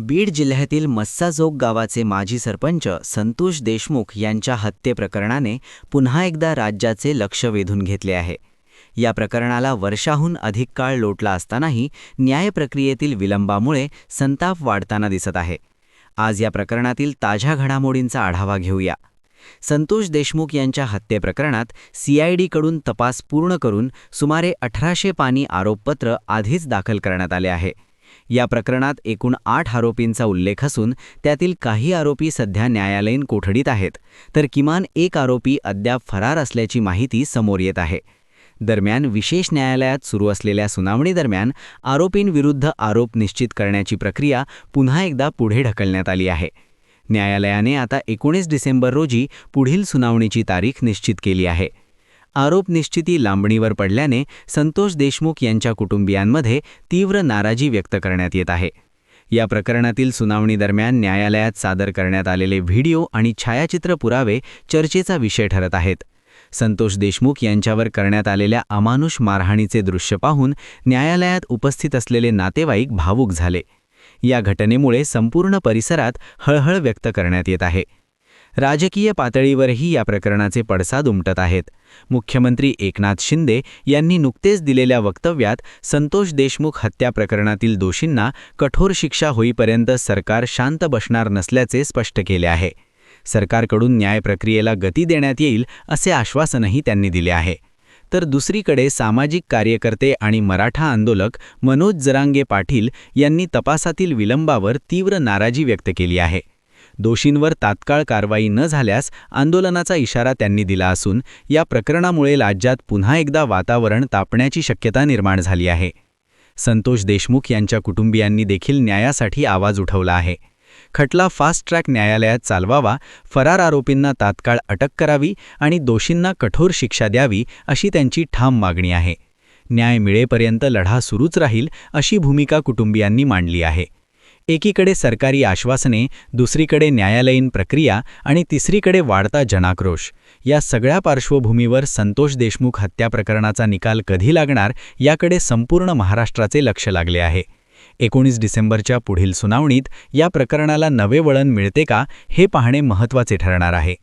बीड जिल्ह्यातील मस्साजोग गावाचे माजी सरपंच संतोष देशमुख यांच्या हत्येप्रकरणाने पुन्हा एकदा राज्याचे लक्ष वेधून घेतले आहे. या प्रकरणाला वर्षाहून अधिक काळ लोटला असतानाही न्यायप्रक्रियेतील विलंबामुळे संताप वाढताना दिसत आहे. आज या प्रकरणातील ताज्या घडामोडींचा आढावा घेऊया. संतोष देशमुख यांच्या हत्येप्रकरणात सीआयडीकडून तपास पूर्ण करून सुमारे अठराशे पानी आरोपपत्र आधीच दाखल करण्यात आले आहे. या प्रकरणात एकूण आठ आरोपींचा उल्लेख असून त्यातील काही आरोपी सध्या न्यायालयीन कोठडीत आहेत. तर किमान एक आरोपी अद्याप फरार असल्याची माहिती समोर येत आहे. दरम्यान विशेष न्यायालयात सुरू असलेल्या सुनावणीदरम्यान आरोपींविरुद्ध आरोप निश्चित करण्याची प्रक्रिया पुन्हा एकदा पुढे ढकलण्यात आली आहे. न्यायालयाने आता एकोणीस डिसेंबर रोजी पुढील सुनावणीची तारीख निश्चित केली आहे. आरोप निश्चिती लांबणीवर पडल्याने संतोष देशमुख यांच्या कुटुंबियांमध्ये तीव्र नाराजी व्यक्त करण्यात येत आहे. या प्रकरणातील सुनावणीदरम्यान न्यायालयात सादर करण्यात आलेले व्हिडिओ आणि छायाचित्र पुरावे चर्चेचा विषय ठरत आहेत. संतोष देशमुख यांच्यावर करण्यात आलेल्या अमानुष मारहाणीचे दृश्य पाहून न्यायालयात उपस्थित असलेले नातेवाईक भावूक झाले. या घटनेमुळे संपूर्ण परिसरात हळहळ व्यक्त करण्यात येत आहे. राजकीय पातळीवरही या प्रकरणाचे पडसाद उमटत आहेत. मुख्यमंत्री एकनाथ शिंदे यांनी नुकतेच दिलेल्या वक्तव्यात संतोष देशमुख हत्या प्रकरणातील दोषींना कठोर शिक्षा होईपर्यंत सरकार शांत बसणार नसल्याचे स्पष्ट केले आहे. सरकारकडून न्याय प्रक्रियेला गती देण्यात येईल असे आश्वासनही त्यांनी दिले आहे. तर दुसरीकडे सामाजिक कार्यकर्ते आणि मराठा आंदोलक मनोज जरांगे पाटील यांनी तपासातील विलंबावर तीव्र नाराजी व्यक्त केली आहे. दोषींवर तात्काळ कारवाई न झाल्यास आंदोलनाचा इशारा त्यांनी दिला असून या प्रकरणामुळे राज्यात पुन्हा एकदा वातावरण तापण्याची शक्यता निर्माण झाली आहे. संतोष देशमुख यांच्या कुटुंबियांनी देखील न्यायासाठी आवाज उठवला आहे. खटला फास्ट ट्रॅक न्यायालयात चालवावा फरार आरोपींना तात्काळ अटक करावी आणि दोषींना कठोर शिक्षा द्यावी अशी त्यांची ठाम मागणी आहे. न्याय मिळेपर्यंत लढा सुरूच राहील अशी भूमिका कुटुंबियांनी मांडली आहे. एकीकडे सरकारी आश्वासने दुसरीकडे न्यायालयीन प्रक्रिया आणि तिसरीकडे वाढता जनाक्रोश. या सगळ्या पार्श्वभूमीवर संतोष देशमुख हत्या प्रकरणाचा निकाल कधी लागणार याकडे संपूर्ण महाराष्ट्राचे लक्ष लागले आहे. एकोणीस डिसेंबरच्या पुढील सुनावणीत या प्रकरणाला नवे वळण मिळते का हे पाहणे महत्त्वाचे ठरणार आहे.